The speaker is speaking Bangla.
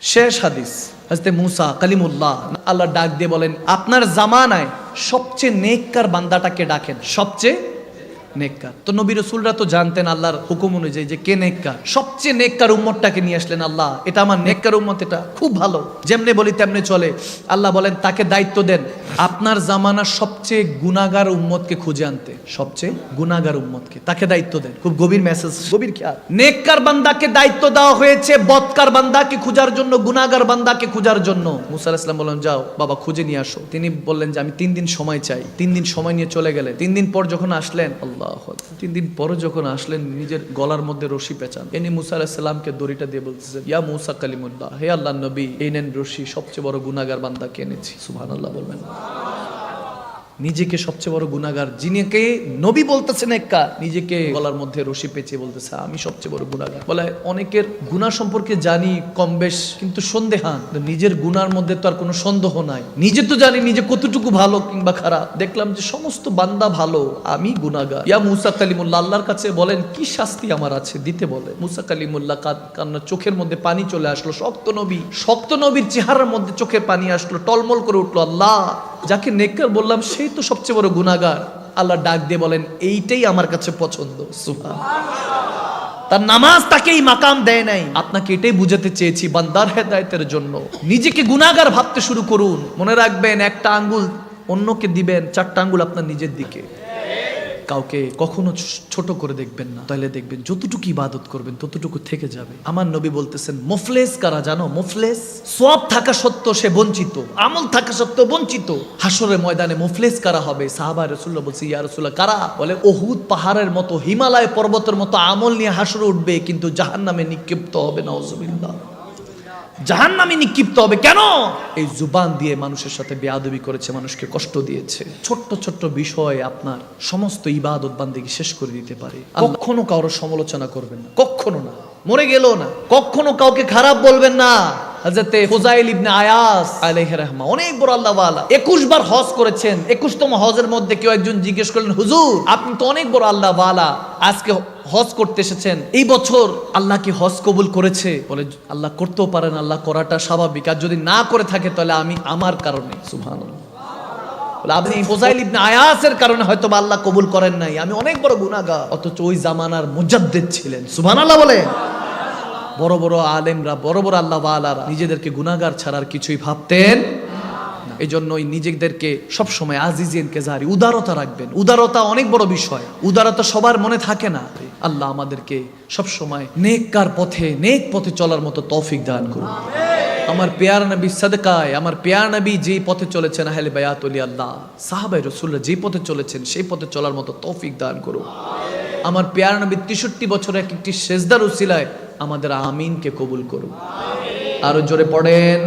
শেষ হাদিস। হাজতে মুসা কালিমুল্লাহ আল্লাহ ডাক দিয়ে বলেন, আপনার জামানায় সবচেয়ে নেককার বান্দাটাকে ডাকেন? সবচেয়ে নেককার। তো নবী রসুলরা তো জানতেন আল্লাহর হুকুম অনুযায়ী যে কে নেককার। সবচেয়ে নেককার উম্মতটাকে নিয়ে আসলেন আল্লাহ। এটা আমার নেককার উম্মত, এটা খুব ভালো। যেমনে বলি, তেমনে চলে। আল্লাহ বলেন, তাকে দায়িত্ব দেন আপনার জামানার সবচেয়ে গুনাগার উম্মতকে খুঁজে আনতে, সবচেয়ে গুনাগার উম্মতকে। তাকে দায়িত্ব দেন। খুব গভীর মেসেজ গভীর খেয়াল। নেককার বান্দাকে দায়িত্ব দেওয়া হয়েছে বদকার বান্দাকে খুঁজার জন্য গুনাগার বান্দাকে খুঁজার জন্য। মুসা আলাইহিস সালাম বললেন, যাও, বাবা, খুঁজে নিয়ে আসো। তিনি বললেন যে, আমি তিন দিন সময় চাই। তিন দিন সময় নিয়ে চলে গেলেন। তিন দিন পর যখন আসলেন, আল্লাহ তিন দিন পর যখন আসলেন, নিজের গলার মধ্যে রশি পেঁচান। এনি মুসা আলাইহিস সালামকে দড়িটা দিয়ে বলতেছেন ইয়া মুসা কালিমুল্লাহ, হে আল্লাহ নবী, এই নেন রশি, সবচেয়ে বড় গুনাগার বান্দাকে এনেছি। সুবহানাল্লাহ বলবেন। নিজেকে সবচেয়ে বড় গুনাগার যিনিকে নবী বলতেছেন একা নিজেকে গলার মধ্যে রশি পেঁচিয়ে বলতেছে, আমি সবচেয়ে বড় গুনাগার বলে অনেকের গুনাহ সম্পর্কে জানি কম বেশ, কিন্তু সন্দেহান নিজের গুনার মধ্যে তো আর কোনো সন্দেহ নাই। নিজে তো জানি নিজে কতটুকু ভালো কিংবা খারাপ। দেখলাম যে সমস্ত বান্দা ভালো, আমি গুনাগার ইয়া মুসা কালিমুল্লাহ, আল্লাহর কাছে বলেন, কি শাস্তি আমার আছে? দিতে বলে, মুসা কালিমুল্লাহ কাদ- কান্না, চোখের মধ্যে পানি চলে আসলো, শক্ত নবী। শক্ত নবীর চেহারার মধ্যে চোখের পানি আসলো, টলমল করে উঠল, আল্লাহ যাকে নেককার বললাম, সেই তো সবচেয়ে বড় গুণাগার আল্লাহ ডাক দিয়ে বলেন, এইটাই আমার কাছে পছন্দ। তার নামাজ তাকে এই মাকাম দেয় নাই। আপনাকে এটাই বুঝাতে চেয়েছি বান্দার হেদায়তের জন্য। নিজেকে গুনাগার ভাবতে শুরু করুন। মনে রাখবেন, একটা আঙ্গুল অন্যকে দিবেন, চারটা আঙ্গুল আপনার নিজের দিকে। কাউকে কখনো ছোট করে দেখবেন না। তাহলে দেখবেন যতটুকু ইবাদত করবেন, ততটুকু থেকে যাবে। আমার নবী বলতেছেন, মুফলেস কারা জানো? মুফলেস? সব থাকা সত্ত্বেও সে বঞ্চিত। আমল থাকা সত্ত্বেও বঞ্চিত। হাসরের ময়দানে মুফলেস কারা হবে? সাহাবা রসুল্লাহ বলছে, ইয়া রসুল্লাহ কারা? বলে, ওহুদ পাহাড়ের মতো, হিমালয় পর্বতের মতো আমল নিয়ে হাসরে উঠবে, কিন্তু জাহান্নামে নিক্ষিপ্ত হবে না জাহান নামে নিক্ষিপ্ত হবে। কেন? এই জুবান দিয়ে মানুষের সাথে বেয়াদবি করেছে মানুষকে কষ্ট দিয়েছে। ছোট্ট ছোট্ট বিষয় আপনার সমস্ত ইবাদত বান্দিকে শেষ করে দিতে পারে। কখনো কারোর সমালোচনা করবেন না কখনো না। মরে গেল না। কখনো কাউকে খারাপ বলবেন না। হাজরতে ফুজাইল ইবনে আয়াস আলাইহি রাহমা। অনেক বড় আল্লাহ ওয়ালা। 21 বার হজ করেছেন। 21তম হজের মধ্যে কেউ একজন জিজ্ঞেস করলেন হুজুর আপনি তো অনেক বড় আল্লাহ ওয়ালা। আজকে হজ করতে এসেছেন এই বছর আল্লাহ কি হজ কবুল করেছে? বলে আল্লাহ করতেও পারেন আল্লাহ করাটা স্বাভাবিক। আর যদি না করে থাকে তাহলে আমি আমার কারণে। বলে, আপনি ফোজাইল ইবনে আয়াসের কারণে হয়তো আল্লাহ কবুল করেন নাই। আমি অনেক বড় গুনাহগার। অথচ ওই জামানার মুজাদ্দিদ ছিলেন। সুবহানাল্লাহ বলে। বড় বড় আলেমরা বড় বড় আল্লাহ আলারা নিজেদেরকে গুনাহগার ছাড়ার কিছুই ভাবতেন। এই জন্যই নিজেদেরকে সবসময় আজিজিয়ান কেজারি উদারতা রাখবেন। উদারতা অনেক বড় বিষয়। উদারতা সবার মনে থাকে না। আল্লাহ আমাদেরকে সবসময় নেককার পথে নেক পথে চলার মতো তৌফিক দান করুন। আমার পেয়ার নবী সাদকায় আমার পেয়ার নবী যেই পথে চলেছেন আহলে বায়াত অলি আল্লাহ সাহাবাই রসুল্লাহ যে পথে চলেছেন সেই পথে চলার মতো তৌফিক দান করুন। আমার পেয়ার নবী তেষট্টি বছরে এক একটি সেজদার উসিলায় আমাদের আমিনকে কবুল করুন। আরও জোরে পড়েন।